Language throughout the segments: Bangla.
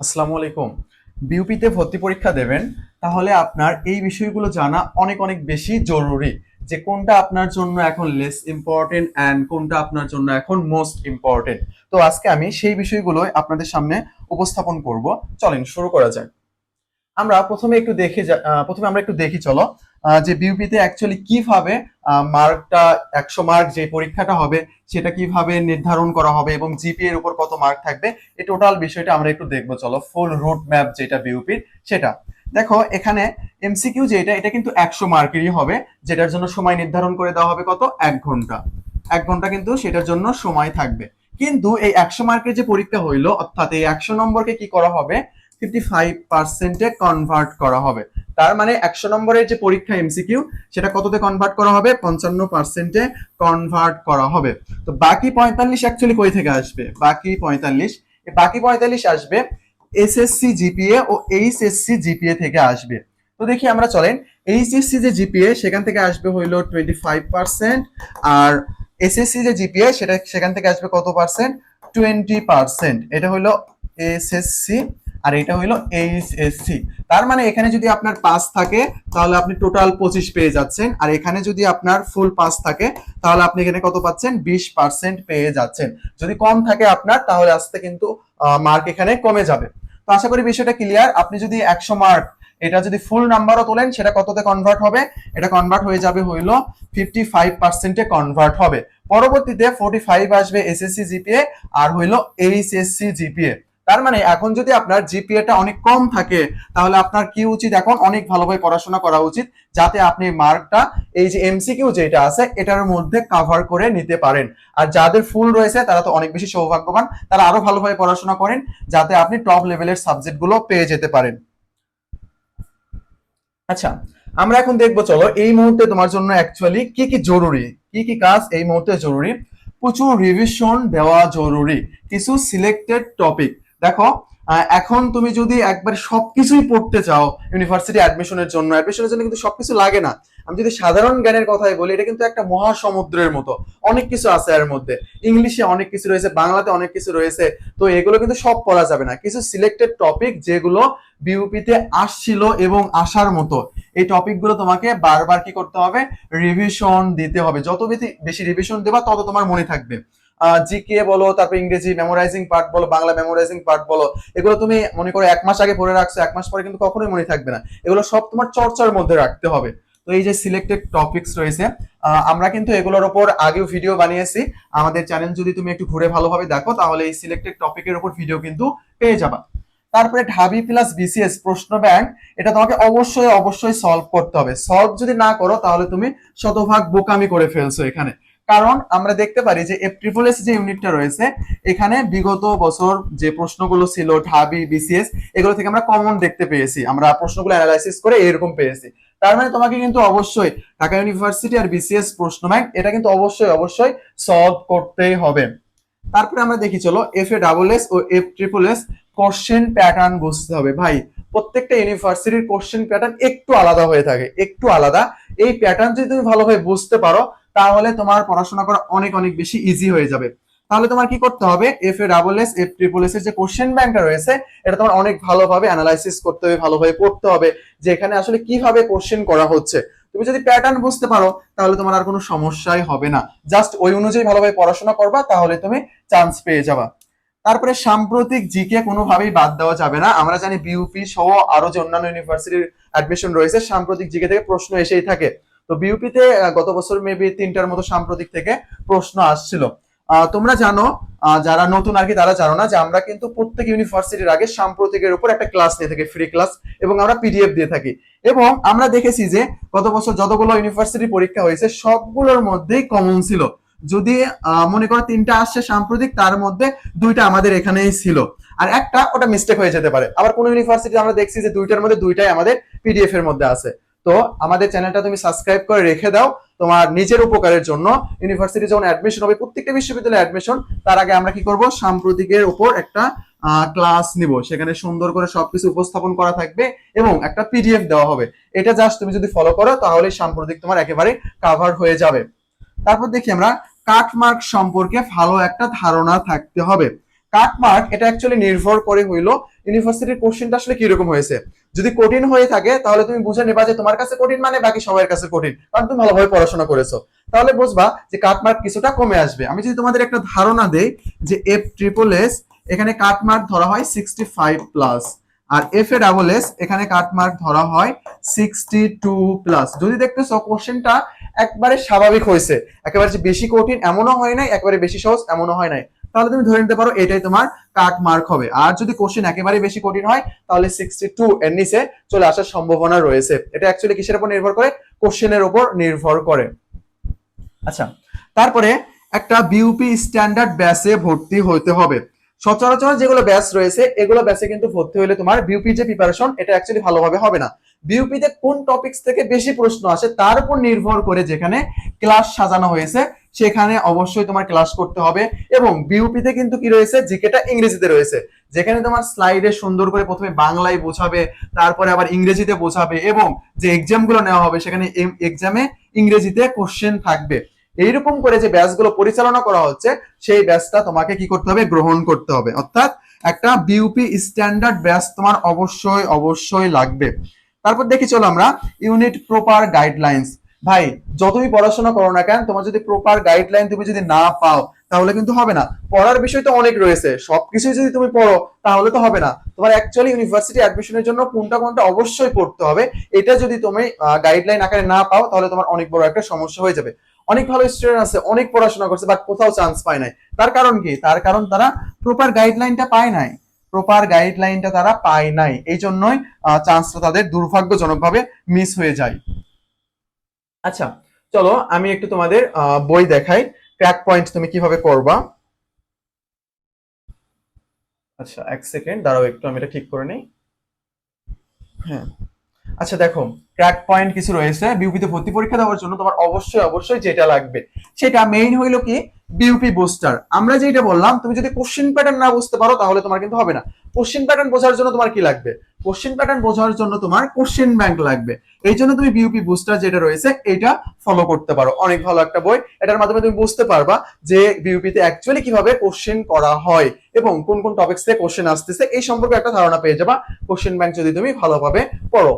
আসসালামু আলাইকুম। বিউপিতে ভর্তি পরীক্ষা দেবেন, তাহলে আপনার এই বিষয়গুলো জানা অনেক অনেক বেশি জরুরি যে কোনটা আপনার জন্য এখন লেস ইম্পর্টেন্ট অ্যান্ড কোনটা আপনার জন্য এখন মোস্ট ইম্পর্টেন্ট তো আজকে আমি সেই বিষয়গুলো আপনাদের সামনে উপস্থাপন করব। চলেন শুরু করা যাক। আমরা প্রথমে একটু দেখে প্রথমে আমরা একটু দেখি, চলো। যে বিউপিতে অ্যাকচুয়ালি কীভাবে মার্কটা একশো মার্ক যে পরীক্ষাটা হবে, সেটা কীভাবে নির্ধারণ করা হবে এবং জিপি এর উপর কত মার্ক থাকবে এই টোটাল বিষয়টা আমরা একটু দেখব। চলো ফুল রুট ম্যাপ যেটা বিউপির সেটা। দেখো, এখানে এমসিকিউ যেটা এটা কিন্তু একশো মার্কেরই হবে, যেটার জন্য সময় নির্ধারণ করে দেওয়া হবে কত? এক ঘণ্টা। এক ঘণ্টা কিন্তু সেটার জন্য সময় থাকবে। কিন্তু এই একশো মার্কের যে পরীক্ষা হইল, অর্থাৎ এই একশো নম্বরকে কি করা হবে? ফিফটি ফাইভ পার্সেন্টে কনভার্ট করা হবে। তার মানে একশো নম্বরের যে পরীক্ষা এমসিকিউ সেটা কততে কনভার্ট করা হবে? পঞ্চান্ন পার্সেন্টে কনভার্ট করা হবে। তো বাকি পঁয়তাল্লিশ অ্যাকচুয়ালি কই থেকে আসবে? বাকি পঁয়তাল্লিশ বাকি পঁয়তাল্লিশ আসবে এসএসসি জিপিএ ও এইচএসসি জিপিএ থেকে আসবে। তো দেখি আমরা চলেন এইচএসসি যে জিপিএ সেখান থেকে আসবে হইল টোয়েন্টি ফাইভ পার্সেন্ট আর এসএসসি যে জিপিএ সেটা সেখান থেকে আসবে কত পার্সেন্ট টোয়েন্টি পার্সেন্ট এটা হইল এসএসসি আর এটা হইল এইচএসসি তার মানে এখানে যদি আপনার পাস থাকে, তাহলে আপনি টোটাল পঁচিশ পেয়ে যাচ্ছেন। আর এখানে যদি আপনার ফুল পাস থাকে, তাহলে আপনি এখানে কত পাচ্ছেন? বিশ পার্সেন্ট পেয়ে যাচ্ছেন। যদি কম থাকে আপনার, তাহলে আসতে কিন্তু মার্ক এখানে কমে যাবে। তো আশা করি বিষয়টা ক্লিয়ার আপনি যদি একশো মার্ক এটা যদি ফুল নাম্বারও তোলেন, সেটা কততে কনভার্ট হবে? এটা কনভার্ট হয়ে যাবে হইল ফিফটি ফাইভ পার্সেন্টে কনভার্ট হবে। পরবর্তীতে ফোর্টি ফাইভ আসবে এসএসসি জিপিএ আর হইল এইচএসসি জিপিএ তার মানে এখন যদি আপনার জিপিএটা অনেক কম থাকে, তাহলে আপনার কি উচিত এখন? অনেক ভালোভাবে পড়াশোনা করা উচিত, যাতে আপনি মার্কটা, এই যে এমসিকিউ যেটা আছে, এটার মধ্যে কভার করে নিতে পারেন। আর যাদের ফুল রয়েছে, তারা তো অনেক বেশি সৌভাগ্যবান, তারা আরও ভালোভাবে পড়াশোনা করেন, যাতে আপনি টপ লেভেলের সাবজেক্টগুলো পেয়ে যেতে পারেন। আচ্ছা আমরা এখন দেখব, চলো, এই মুহূর্তে তোমার জন্য অ্যাকচুয়ালি কি কি জরুরি? কি কি কাজ এই মুহূর্তে জরুরি? প্রচুর রিভিশন দেওয়া জরুরি। কিছু সিলেক্টেড টপিক দেখো এখন তুমি যদি একবার সবকিছুই পড়তে চাও ইউনিভার্সিটি অ্যাডমিশনের জন্য অ্যাডমিশনের জন্য কিন্তু সবকিছু লাগে না। আমি যদি সাধারণ জ্ঞানের কথাই বলি, এটা কিন্তু একটা মহাসমুদ্রের মতো। অনেক কিছু আছে এর মধ্যে। ইংলিশে অনেক কিছু রয়েছে, বাংলাতে অনেক কিছু রয়েছে। তো এগুলো কিন্তু সব পড়া যাবে না। কিছু সিলেক্টেড টপিক যেগুলো বিউপিতে আসছিল এবং আসার মতো। এই টপিকগুলো তোমাকে বারবার কি করতে হবে? রিভিশন দিতে হবে। যত বেশি রিভিশন দেবা, তত তোমার মনে থাকবে। জিকে বলো, তারপর ইংরেজি মেমোরাইজিং পার্ট বলো, বাংলা মেমোরাইজিং পার্ট বলো, এগুলো তুমি মনে করো এক মাস আগে পড়ে রাখছো, এক মাস পরে কিন্তু কখনোই মনে থাকবে না। এগুলো সব তোমার চর্চার মধ্যে রাখতে হবে। তো এই যে সিলেক্টেড টপিকস রয়েছে আমরা কিন্তু এগুলোর ওপর আগেও ভিডিও বানিয়েছি। আমাদের চ্যানেল যদি তুমি একটু ঘুরে ভালোভাবে দেখো, তাহলে এই সিলেক্টেড টপিকের উপর ভিডিও কিন্তু পেয়ে যাবা। তারপরে ঢাবি প্লাস বিসিএস প্রশ্ন ব্যাংক এটা তোমাকে অবশ্যই অবশ্যই সলভ করতে হবে। সলভ যদি না করো, তাহলে তুমি শতভাগ বোকামি করে ফেলছো এখানে। কারণ আমরা দেখতে পারি যে এফ ট্রিপল এস যে ইউনিটটা রয়েছে, এখানে বিগত বছর যে প্রশ্নগুলো ছিল, ঢাবি বিসিএস এগুলো থেকে আমরা কমন দেখতে পেয়েছি। আমরা প্রশ্নগুলো অ্যানালাইসিস করে এরকম পেয়েছি। তার মানে তোমাকে কিন্তু অবশ্যই ঢাকা ইউনিভার্সিটি আর বিসিএস প্রশ্ন ব্যাংক এটা কিন্তু অবশ্যই অবশ্যই সলভ করতেই হবে। তারপরে আমরা দেখি, চলো F A double S O F triple S question pattern বুঝতে হবে। ভাই, প্রত্যেকটা ইউনিভার্সিটির কোশ্চেন প্যাটার্ন একটু আলাদা হয়ে থাকে, একটু আলাদা। এই প্যাটার্ন যদি তুমি ভালোভাবে বুঝতে পারো তাহলে তোমার পড়াশোনা করা অনেক অনেক বেশি ইজি হয়ে যাবে। তাহলে তোমার কি করতে হবে? F A double S F triple S এর যে কোশ্চেন ব্যাংকটা রয়েছে, এটা তোমার অনেক ভালোভাবে অ্যানালাইসিস করতে হবে, ভালোভাবে পড়তে হবে, যে এখানে আসলে কীভাবে কোশ্চেন করা হচ্ছে। তুমি যদি প্যাটার্ন বুঝতে পারো, তাহলে তোমার আর কোনো সমস্যাই হবে না। জাস্ট ওই অনুযায়ী ভালোভাবে পড়াশোনা করবা, তাহলে তুমি চান্স পেয়ে যাবা। তারপরে সাম্প্রতিক জিকে কোনোভাবেই বাদ দেওয়া যাবে না। আমরা জানি বিউপি সহ আরও যে অন্যান্য ইউনিভার্সিটির অ্যাডমিশন রয়েছে, সাম্প্রতিক জিকে থেকে প্রশ্ন এসেই থাকে। তো বিউপিতে গত বছর মেবি তিনটার মতো সাম্প্রতিক থেকে প্রশ্ন আসছিল। তোমরা জানো যারা নতুন আর কি, তারা জানো না যে আমরা কিন্তু প্রত্যেক ইউনিভার্সিটির আগে সাম্প্রতিকের উপর একটা ক্লাস দিয়ে থাকি ফ্রি ক্লাস এবং আমরা পিডিএফ দিয়ে থাকি। এবং আমরা দেখেছি যে গত বছর যতগুলো ইউনিভার্সিটি পরীক্ষা হয়েছে, সবগুলোর মধ্যেই কমন ছিল। যদি মনে করো তিনটা আসছে সাম্প্রতিক, তার মধ্যে দুইটা আমাদের এখানেই ছিল। আর একটা, ওটা মিস্টেক হয়ে যেতে পারে। আবার কোন ইউনিভার্সিটি আমরা দেখছি যে দুইটার মধ্যে দুইটাই আমাদের পিডিএফ এর মধ্যে আছে। তো আমাদের চ্যানেলটা তুমি সাবস্ক্রাইব করে রেখে দাও তোমার নিজের উপকারের জন্য। ইউনিভার্সিটি যখন অ্যাডমিশন হবে, প্রত্যেকটা বিশ্ববিদ্যালয়ে অ্যাডমিশন তার আগে আমরা কি করব? সাম্প্রতিকের উপর একটা ক্লাস নিব। সেখানে সুন্দর করে সবকিছু উপস্থাপন করা থাকবে এবং একটা পিডিএফ দেওয়া হবে। এটা জাস্ট তুমি যদি ফলো করো তাহলে সাম্প্রতিক তোমার একেবারে কাভার হয়ে যাবে। তারপর দেখি আমরা কাটমার্ক সম্পর্কে ভালো একটা ধারণা থাকতে হবে। কাটমার্ক এটা অ্যাকচুয়ালি নির্ভর করে হইল ইউনিভার্সিটির কোশ্চেনটা আসলে কীরকম হয়েছে। যদি কঠিন হয়ে থাকে, তাহলে তুমি বুঝে নেবা যে তোমার কাছে কঠিন মানে বাকি সবার কাছে কঠিন, কারণ তুমি ভালোভাবে পড়াশোনা করেছ। তাহলে বুঝবা যে কাটমার্ক কিছুটা কমে আসবে। আমি যদি তোমাদের একটা ধারণা দেই যে এফ ট্রিপল এস এখানে কাটমার্ক ধরা হয় সিক্সটি ফাইভ প্লাস আর এফ এ ডাবল এস এখানে কাটমার্ক ধরা হয় সিক্সটি টু প্লাস যদি দেখতেছো কোশ্চেনটা একবারে স্বাভাবিক হয়েছে, একেবারে বেশি কঠিন এমনও হয় নাই, একেবারে বেশি সহজ এমনও হয় নাই। তাহলে তুমি ধরে নিতে পারো এটাই তোমার কাট মার্ক হবে। আর যদি কোশ্চেন একেবারে বেশি কঠিন হয়, তাহলে সিক্সটি টু এর নিচে চলে আসার সম্ভাবনা রয়েছে। এটা অ্যাকচুয়ালি কিসের উপর নির্ভর করে? কোশ্চেনের উপর নির্ভর করে। আচ্ছা তারপরে একটা বিউপি স্ট্যান্ডার্ড ব্যাচে ভর্তি হতে হবে। সচরাচর যেগুলো ব্যাচ রয়েছে, এগুলো ব্যাচে কিন্তু ভর্তি হলে তোমার বিউপি যে প্রিপারেশন এটা অ্যাকচুয়ালি ভালোভাবে হবে না। বিউপিতে কোন টপিকস থেকে বেশি প্রশ্ন আসে, তার উপর নির্ভর করে যেখানে ক্লাস সাজানো হয়েছে সেখানে অবশ্যই তোমার ক্লাস করতে হবে এবং বিউপিতে কিন্তু কি রয়েছে? জিকেটা ইংরেজিতে রয়েছে। যেখানে তোমার স্লাইডে সুন্দর করে প্রথমে বাংলায় বোঝাবে, তারপরে আবার ইংরেজিতে বোঝাবে এবং যে এক্সামগুলো নেওয়া হবে সেখানে এক্সামে ইংরেজিতে কোশ্চেন থাকবে। এইরকম করে যে ব্যাচগুলো পরিচালনা করা হচ্ছে, সেই ব্যাচটা তোমাকে কি করতে হবে? গ্রহণ করতে হবে। অর্থাৎ একটা বিউপি স্ট্যান্ডার্ড ব্যাচ তোমার অবশ্যই অবশ্যই লাগবে। তারপর দেখি চলো আমরা ইউনিট প্রপার গাইডলাইন্স ভাই, যতই পড়াশোনা করো না কেন, তোমার যদি প্রপার গাইডলাইন তুমি যদি না পাও, তাহলে কিন্তু হবে না। পড়ার বিষয় তো অনেক রয়েছে সবকিছু যদি তুমি পড়ো, তাহলে তো হবে না। তোমার অ্যাকচুয়ালি ইউনিভার্সিটি অ্যাডমিশনের জন্য কোনটা কোনটা অবশ্যই পড়তে হবে, এটা যদি তুমি গাইডলাইন আকারে না পাও, তাহলে তোমার অনেক বড় একটা সমস্যা হয়ে যাবে। অনেক ভালো স্টুডেন্ট আছে, অনেক পড়াশোনা করছে বাট কোথাও চান্স পায় নাই। তার কারণ কি? তার কারণ তারা প্রপার গাইডলাইনটা পায় নাই। প্রপার গাইডলাইনটা তারা পায় নাই। এই জন্যই চান্সটা তাদের দুর্ভাগ্যজনকভাবে মিস হয়ে যায়। আচ্ছা চলো আমি একটু তোমাদের বই দেখাই। ক্র্যাক পয়েন্ট তুমি কীভাবে করবা? আচ্ছা এক সেকেন্ড দাঁড়াও একটু, আমি এটা ঠিক করে নিই। হ্যাঁ। আচ্ছা দেখো ক্র্যাক পয়েন্ট কিছু রয়েছে বিউপিতে ভর্তি পরীক্ষা দেওয়ার জন্য তোমার অবশ্যই অবশ্যই যেটা লাগবে। সেটা মেইন হইল কি? বিউপি বুস্টার আমরা যেটা বললাম, তুমি যদি কোশ্চেন প্যাটার্ন না বুঝতে পারো, তাহলে তোমার কিন্তু হবে না। কোশ্চেন প্যাটার্ন বোঝার জন্য তোমার কি লাগবে? কোশ্চেন প্যাটার্ন বোঝার জন্য তোমার কোশ্চেন ব্যাংক লাগবে। এই জন্য তুমি বিউপি বুস্টার যেটা রয়েছে, এটা ফলো করতে পারো। অনেক ভালো একটা বই। এটার মাধ্যমে তুমি বুঝতে পারবা যে বিউপিতে অ্যাকচুয়ালি কীভাবে কোশ্চেন করা হয় এবং কোন কোন টপিক্স থেকে কোশ্চেন আসতেছে, এই সম্পর্কে একটা ধারণা পেয়ে যাবা। কোশ্চেন ব্যাংক যদি তুমি ভালোভাবে পড়ো।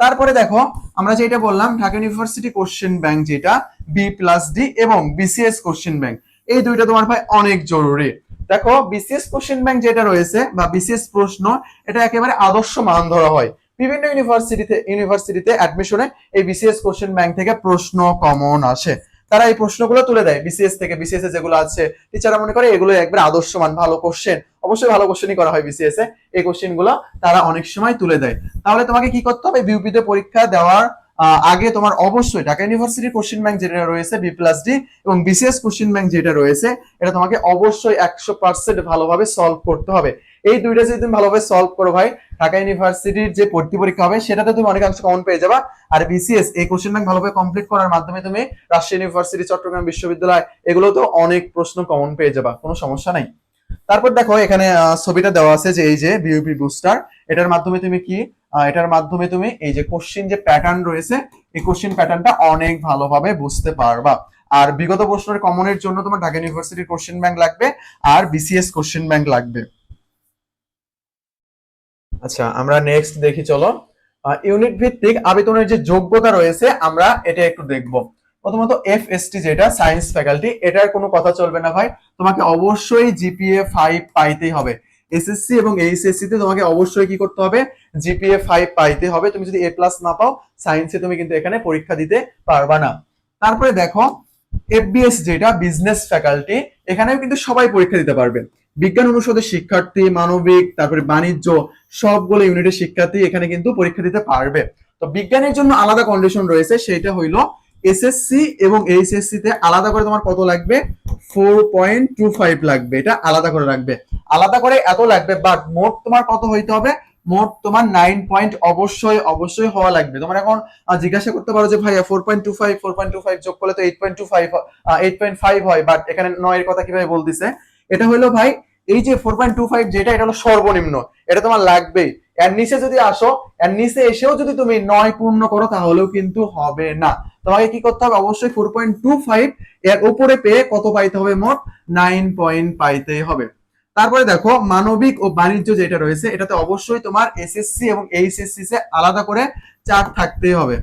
তারপরে দেখো, আমরা যেটা বললাম, ঢাকা ইউনিভার্সিটি কোশ্চেন ব্যাংক যেটা বি প্লাস ডি এবং বিসিএস কোশ্চেন ব্যাংক এই দুইটা তোমার ভাই অনেক জরুরি। দেখো বিসিএস কোশ্চেন ব্যাংক যেটা রয়েছে বা বিসিএস প্রশ্ন, এটা একেবারে আদর্শ মান ধরা হয়। বিভিন্ন ইউনিভার্সিটিতে ইউনিভার্সিটিতে অ্যাডমিশনে এই বিসিএস কোশ্চেন ব্যাংক থেকে প্রশ্ন কমন আসে। তারা এই প্রশ্নগুলো তুলে দেয় বিসিএস থেকে। বিসিএস এ যেগুলো আছে, টিচাররা মনে করে এগুলো একবার আদর্শ মান, ভালো কোশ্চেন অবশ্যই ভালো কোশ্চেনই করা হয় বিসিএস এ এই কোশ্চেনগুলো তারা অনেক সময় তুলে দেয়। তাহলে তোমাকে কি করতে হবে? বিউপিতে পরীক্ষা দেওয়ার আগে তোমার অবশ্যই ঢাকা ইউনিভার্সিটির কোশ্চেন ব্যাংক যেটা রয়েছে বি প্লাস ডি এবং বিসিএস কোশ্চেন ব্যাংক যেটা রয়েছে, এটা তোমাকে অবশ্যই একশো পার্সেন্ট ভালোভাবে সলভ করতে হবে। এই দুইটা যদি তুমি ভালোভাবে সলভ করো ভাই, ঢাকা ইউনিভার্সিটির যে ভর্তি পরীক্ষা হবে, সেটাতে তুমি অনেকাংশ কমন পেয়ে যাবা। আর বিসিএস এই কোশ্চেন ব্যাংক ভালোভাবে কমপ্লিট করার মাধ্যমে তুমি রাজশাহী ইউনিভার্সিটি চট্টগ্রাম বিশ্ববিদ্যালয় এগুলো তো অনেক প্রশ্ন কমন পেয়ে যাবা, কোনো সমস্যা নাই। তারপর দেখো, এখানে ছবিটা দেওয়া আছে যে এই যে বিউপি বুস্টার এটার মাধ্যমে তুমি কি এটার মাধ্যমে তুমি এই যে কোশ্চিন যে প্যাটার্ন রয়েছে, এই কোশ্চিন প্যাটার্নটা অনেক ভালোভাবে বুঝতে পারবা। আর বিগত প্রশ্নের কমনের জন্য তোমার ঢাকা ইউনিভার্সিটির কোশ্চেন ব্যাংক লাগবে, আর বিসিএস কোশ্চেন ব্যাংক লাগবে। আচ্ছা আমরা নেক্সট দেখি, চলো। ইউনিট ভিত্তিক আবেদনের যে যোগ্যতা রয়েছে, আমরা এটা একটু দেখব। প্রথমত এফ এসটি যেটা সায়েন্স ফ্যাকাল্টি এটার কোনো কথা চলবে না ভাই। তোমাকে অবশ্যই জিপিএ ফাইভ পাইতেই হবে। এসএসসি এবং এইচএসসি তে তোমাকে অবশ্যই কি করতে হবে? জিপিএ ফাইভ পাইতে হবে। তুমি যদি এ প্লাস না পাও সায়েন্সে তুমি কিন্তু এখানে পরীক্ষা দিতে পারবা না। তারপরে দেখো এফবিএস যেটা বিজনেস ফ্যাকাল্টি এখানেও কিন্তু সবাই পরীক্ষা দিতে পারবে। বিজ্ঞান অনুষদের শিক্ষার্থী, মানবিক, তারপরে বাণিজ্য, সবগুলো ইউনিটের শিক্ষার্থী এখানে কিন্তু পরীক্ষা দিতে পারবে। তো বিজ্ঞানের জন্য আলাদা কন্ডিশন রয়েছে, সেটা হইল এসএসসি এবং এইচএসসি তে আলাদা করে তোমার কত লাগবে? ফোর পয়েন্ট টু ফাইভ লাগবে। এটা আলাদা করে রাখবে। আলাদা করে এত লাগবে বাট মোট তোমার কত হইতে হবে? মোট তোমার নাইন পয়েন্ট অবশ্যই অবশ্যই হওয়া লাগবে। তোমার এখন জিজ্ঞাসা করতে পারো যে, ভাইয়া four point two five four point two five যোগ করলে তো eight point two five eight point five হয় বাট এখানে নয়ের কথা কীভাবে বলতেছে? এটা হলো ভাই, এই যে ফোর পয়েন্ট টু ফাইভ যেটা, এটা হলো সর্বনিম্ন। এটা তোমার লাগবেই। এর নিচে যদি আসো, এর নিচে এসেও যদি তুমি নয় পূর্ণ করো, তাহলেও কিন্তু হবে না। তোমাকে কি করতে হবে? অবশ্যই ফোর পয়েন্ট টু ফাইভ এর উপরে পেয়ে কত পাইতে হবে মোট? নাইন পয়েন্ট পাইতে হবে। তারপরে দেখো, মানবিক ও বাণিজ্য যেটা রয়েছে, এটাতে অবশ্যই তোমার এসএসসি এবং এইচএসসি তে আলাদা করে চার থাকতেই হবে।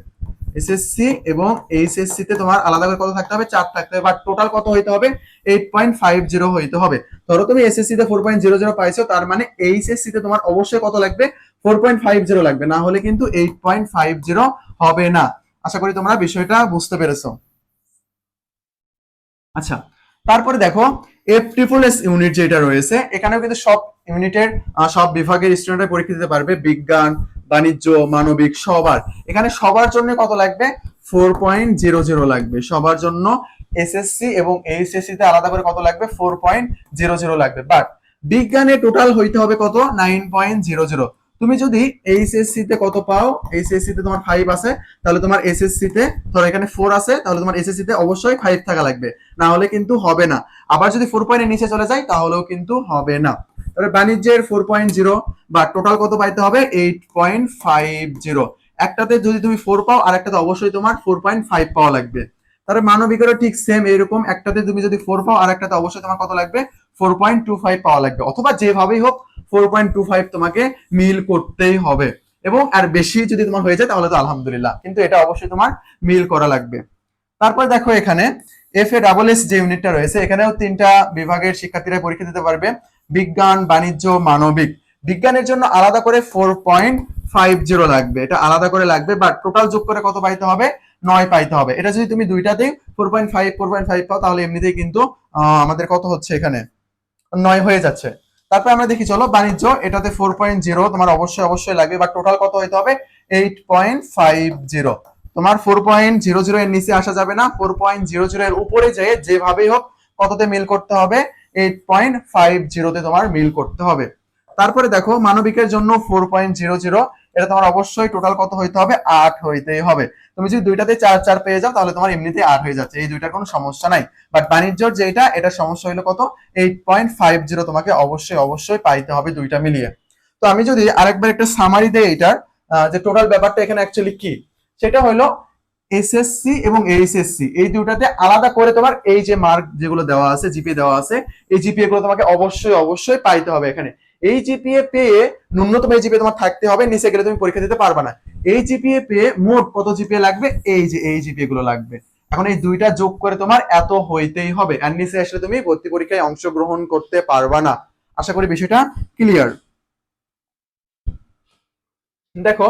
এসএসসি এবং এইচএসসি তে তোমার আলাদা করে কত থাকতে হবে? চার থাকতে হবে। বাট টোটাল কত হইতে হবে? এইট পয়েন্ট ফাইভ জিরো হইতে হবে। ধরো তুমি এসএসসি তে ফোর পয়েন্ট জিরো জিরো পাইছো, তার মানে এইচএসসি তে তোমার অবশ্যই কত লাগবে? ফোর পয়েন্ট ফাইভ জিরো লাগবে। না হলে কিন্তু এইট পয়েন্ট ফাইভ জিরো হবে না। আশা করি তোমরা বিষয়টা বুঝতে পেরেছ। আচ্ছা তারপরে দেখো এফ ট্রিপল এস ইউনিট যেটা রয়েছে, এখানেও কিন্তু সব ইউনিটের সব বিভাগের স্টুডেন্টরা পরীক্ষা দিতে পারবে। বিজ্ঞান, বাণিজ্য, মানবিক, সবার। এখানে সবার জন্য কত লাগবে? ফোর পয়েন্ট জিরো জিরো লাগবে। সবার জন্য এসএসসি এবং এইচএসসি তে আলাদা করে কত লাগবে? ফোর পয়েন্ট জিরো জিরো লাগবে। বাট বিজ্ঞানে টোটাল হইতে হবে কত? নাইন পয়েন্ট জিরো জিরো তুমি যদি এইচএসসি তে কত পাও? এইচএসসি তে তোমার ফাইভ আছে, তাহলে তোমার এসএসসি তে, ধরো এখানে ফোর আছে, তাহলে তোমার এসএসসি তে অবশ্যই ফাইভ থাকা লাগবে। না হলে কিন্তু হবে না। আবার যদি ফোর পয়েন্টের নিচে চলে যায়, তাহলেও কিন্তু হবে না। তাহলে বাণিজ্যের ফোর পয়েন্ট জিরো বা টোটাল কত পাইতে হবে? এইট পয়েন্ট ফাইভ জিরো একটাতে যদি তুমি ফোর পাও আর একটাতে অবশ্যই তোমার ফোর পয়েন্ট ফাইভ পাওয়া লাগবে। তাহলে মানবিকেরও ঠিক সেম এরকম। একটাতে তুমি যদি ফোর পাও আর একটাতে অবশ্যই তোমার কত লাগবে? ফোর পয়েন্ট টু ফাইভ পাওয়া লাগবে। অথবা যেভাবেই হোক ফোর পয়েন্ট টু ফাইভ তোমাকে মিল করতেই হবে। এবং আর বেশি যদি তোমার হয়ে যায় তাহলে তো আলহামদুলিল্লাহ, কিন্তু এটা অবশ্যই তোমার মিল করা লাগবে। তারপর দেখো এখানে এফ এ ডাবল এস যে ইউনিটটা রয়েছে, এখানেও তিনটা বিভাগের শিক্ষার্থীরা পরীক্ষা দিতে পারবে। বিজ্ঞান, বাণিজ্য, মানবিক। বিজ্ঞানের জন্য আলাদা করে ফোর পয়েন্ট ফাইভ জিরো লাগবে। এটা আলাদা করে লাগবে বাট টোটাল যোগ করে কত পাইতে হবে? নয় পাইতে হবে। এটা যদি তুমি দুইটাতেই four point five four point five পাও, তাহলে এমনিতেই কিন্তু আমাদের কত হচ্ছে এখানে? নয় হয়ে যাচ্ছে। তারপর আমরা দেখি, চলো বাণিজ্য, এটাতে ফোর পয়েন্ট জিরো তোমার অবশ্যই অবশ্যই লাগবে, বা টোটাল কত হইতে হবে? এইট পয়েন্ট ফাইভ জিরো তোমার ফোর পয়েন্ট জিরো জিরো এর নিচে আসা যাবে না ফোর পয়েন্ট জিরো জিরো এর উপরে যেয়ে যেভাবেই হোক, কততে মিল করতে হবে? এইট পয়েন্ট ফাইভ জিরোতে তোমার মিল করতে হবে। তারপরে দেখো, মানবিকের জন্য ফোর পয়েন্ট জিরো জিরো এটা তোমার অবশ্যই টোটাল কত হইতে হবে? আট হইতেই হবে। তুমি যদি দুইটাতে চার চার পেয়ে যাও, তাহলে তোমার এমনিতে আট হয়ে যাচ্ছে। এই দুইটার কোনো সমস্যা নাই। বাট বাণিজ্যর যেটা এটা সমস্যা হইল কত? এইট পয়েন্ট ফাইভ জিরো তোমাকে অবশ্যই অবশ্যই পাইতে হবে দুইটা মিলিয়ে। তো আমি যদি আরেকবার একটা সামারি দেই এটার যে টোটাল ব্যাপারটা এখানে অ্যাকচুয়ালি কি? সেটা হলো এসএসসি এবং এইচএসসি এই দুটাতে আলাদা করে তোমার এই যে মার্ক যেগুলো দেওয়া আছে জিপিএ দেওয়া আছে, এই জিপিএ গুলো তোমাকে অবশ্যই অবশ্যই পাইতে হবে এখানে। এই জিপিএ পেয়ে ন্যূনতম এই জিপিএ তোমার থাকতে হবে, নিচে গেলে তুমি পরীক্ষা দিতে পারবে না। এই জিপিএ পেয়ে মোট কত জিপিএ লাগবে? এই যে এই জিপিএ গুলো লাগবে। এখন এই দুইটা যোগ করে তোমার এত হইতেই হবে, আর নিচে আসলে তুমি ভর্তি পরীক্ষায় অংশগ্রহণ করতে পারবা না। আশা করি বিষয়টা ক্লিয়ার দেখো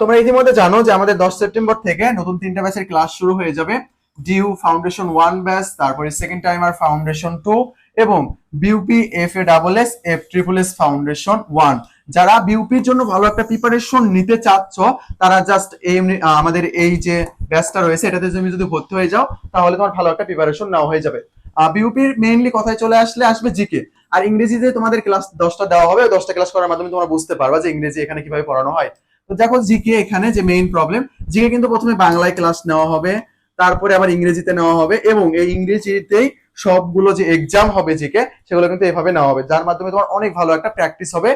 তোমরা ইতিমধ্যে জানো যে আমাদের দশ সেপ্টেম্বর থেকে নতুন তিনটা ব্যাচের ক্লাস শুরু হয়ে যাবে। ডিউ ফাউন্ডেশন ওয়ান ব্যাচ তারপরে সেকেন্ড টাইমার ফাউন্ডেশন টু এবং BUP F A double S F triple S foundation one যারা বিউপির জন্য ভালো একটা প্রিপারেশন নিতে চাচ্ছ তারা জাস্ট আহ, আমাদের এই যে ব্যাচটা রয়েছে এটাতে তুমি যদি ভর্তি হয়ে যাও তাহলে তোমার ভালো একটা প্রিপারেশন নেওয়া হয়ে যাবে। বিউপির মেইনলি কথায় চলে আসলে আসবে জিকে আর ইংরেজিতে তোমাদের ক্লাস দশটা দেওয়া হবে দশটা ক্লাস করার মাধ্যমে তোমরা বুঝতে পারবা যে ইংরেজি এখানে কীভাবে পড়ানো হয়। তো দেখো জিকে এখানে যে মেইন প্রবলেম জিকে কিন্তু প্রথমে বাংলায় ক্লাস নেওয়া হবে তারপরে আবার ইংরেজিতে নেওয়া হবে এবং এই ইংরেজিতেই সবগুলো যে এক্সাম হবে জিকে সেগুলো কিন্তু এভাবে নেওয়া হবে। যার মাধ্যমে তোমার অনেক ভালো একটা প্র্যাকটিস হবে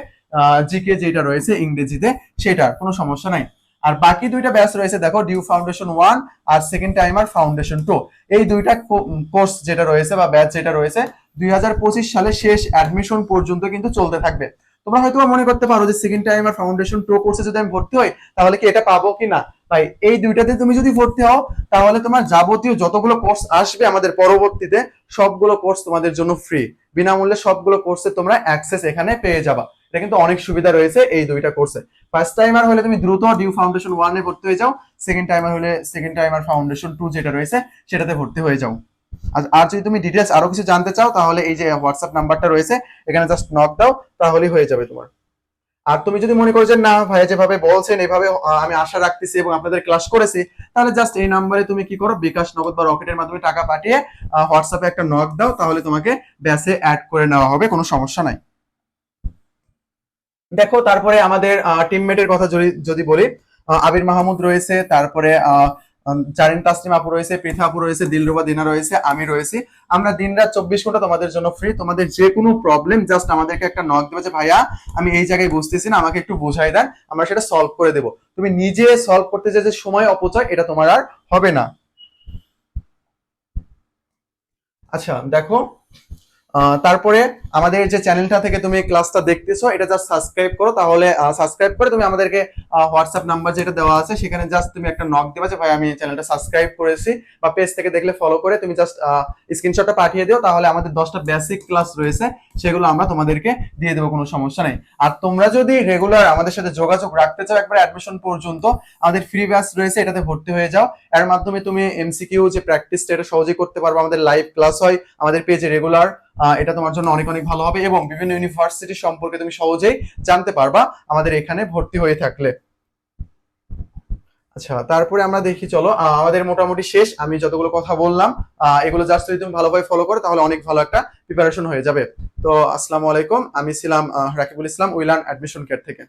জিকে যেটা রয়েছে ইংরেজিতে সেটার কোনো সমস্যা নাই। আর বাকি দুইটা ব্যাচ রয়েছে, দেখো ডিউ ফাউন্ডেশন ওয়ান আর সেকেন্ড টাইমার ফাউন্ডেশন টু এই দুইটা কোর্স যেটা রয়েছে বা ব্যাচ যেটা রয়েছে, দুই হাজার পঁচিশ সালে শেষ অ্যাডমিশন পর্যন্ত কিন্তু চলতে থাকবে। তোমরা হয়তো মনে করতে পারো যে সেকেন্ড টাইমার ফাউন্ডেশন প্রো কোর্সে যদি আমি ভর্তি হই, তাহলে কি এটা পাবো কি না? ভাই এই দুইটাতে তুমি যদি ভর্তি হও, তাহলে তোমার যাবতীয় যতগুলো কোর্স আসবে আমাদের পরবর্তীতে, সবগুলো কোর্স তোমাদের জন্য ফ্রি বিনামূল্যে সবগুলো কোর্সে তোমরা অ্যাক্সেস এখানে পেয়ে যাবা। এটা কিন্তু অনেক সুবিধা রয়েছে এই দুইটা কোর্সে ফার্স্ট টাইমার হলে তুমি দ্রুত ডিউ ফাউন্ডেশন ওয়ানে ভর্তি হয়ে যাও। সেকেন্ড টাইমার হলে সেকেন্ড টাইমার ফাউন্ডেশন টু যেটা রয়েছে, সেটাতে ভর্তি হয়ে যাও। আর যদি তুমি ডিটেলস আরও কিছু জানতে চাও, তাহলে এই যে হোয়াটসঅ্যাপ নাম্বারটা রয়েছে, এখানে জাস্ট নক দাও, তাহলেই হয়ে যাবে তোমার। আর তুমি যদি মনে করো যে না ভাইয়া যেভাবে বলছেন এভাবে আমি আশা রাখতেছি এবং আপনাদের ক্লাস করেছি তাহলে জাস্ট এই নাম্বারে তুমি কি করো বিকাশ নগদ বা রকেটের মাধ্যমে টাকা পাঠিয়ে হোয়াটসঅ্যাপে একটা নক দাও তাহলে তোমাকে ব্যাসে অ্যাড করে নেওয়া হবে কোনো সমস্যা নাই। দেখো তারপরে আমাদের টিমমেটের কথা যদি বলি আবির মাহমুদ রয়েছে তারপরে আহ, জারিন তাসলিম আপু রয়েছে, পৃথা আপু রয়েছে, দিলরুবা দিনা রয়েছে, আমি রয়েছি। আমরা দিন রাত চব্বিশ ঘণ্টা তোমাদের জন্য ফ্রি তোমাদের যে কোনো প্রবলেম জাস্ট আমাদেরকে একটা নক দেবে যে, ভাইয়া, আমি এই জায়গায় বুঝতেছি না, আমাকে একটু বোঝাই দেন, আমরা সেটা সলভ করে দেবো। তুমি নিজে সলভ করতে যে সময় অপচয়, এটা তোমার আর হবে না। আচ্ছা দেখো তারপরে আমাদের যে চ্যানেলটা থেকে তুমি ক্লাসটা দেখতেছো, এটা জাস্ট সাবস্ক্রাইব করো, তাহলে সাবস্ক্রাইব করে তুমি আমাদেরকে হোয়াটসঅ্যাপ নাম্বার যেটা দেওয়া আছে, সেখানে জাস্ট তুমি একটা নক দেবা যে, ভাই, আমি চ্যানেলটা সাবস্ক্রাইব করেছি বা পেজ থেকে দেখলে ফলো করে তুমি জাস্ট স্ক্রিনশটটা পাঠিয়ে দিও, তাহলে আমাদের দশটা বেসিক ক্লাস রয়েছে, সেগুলো আমরা তোমাদেরকে দিয়ে দেবো, কোনো সমস্যা নেই। আর তোমরা যদি রেগুলার আমাদের সাথে যোগাযোগ রাখতে চাও, একবার অ্যাডমিশন পর্যন্ত, আমাদের ফ্রি ব্যাচ রয়েছে, এটাতে ভর্তি হয়ে যাও। এর মাধ্যমে তুমি এমসিকিউ যে প্র্যাকটিসটা এটা সহজেই করতে পারবে, আমাদের লাইভ ক্লাস হয়, আমাদের পেজে রেগুলার এটা তোমার জন্য অনেক অনেক ভালো হবে এবং বিভিন্ন ইউনিভার্সিটি সম্পর্কে তুমি সহজেই জানতে পারবা আমাদের এখানে ভর্তি হয়ে থাকলে। আচ্ছা তারপরে আমরা দেখি, চলো আমাদের মোটামুটি শেষ। আমি যতগুলো কথা বললাম এগুলো জাস্ট যদি তুমি ভালোভাবে ফলো করো, তাহলে অনেক ভালো একটা প্রিপারেশন হয়ে যাবে। তো, আসসালামু আলাইকুম। আমি ছিলাম রাকিবুল ইসলাম, উইলান অ্যাডমিশন কেয়ার থেকে।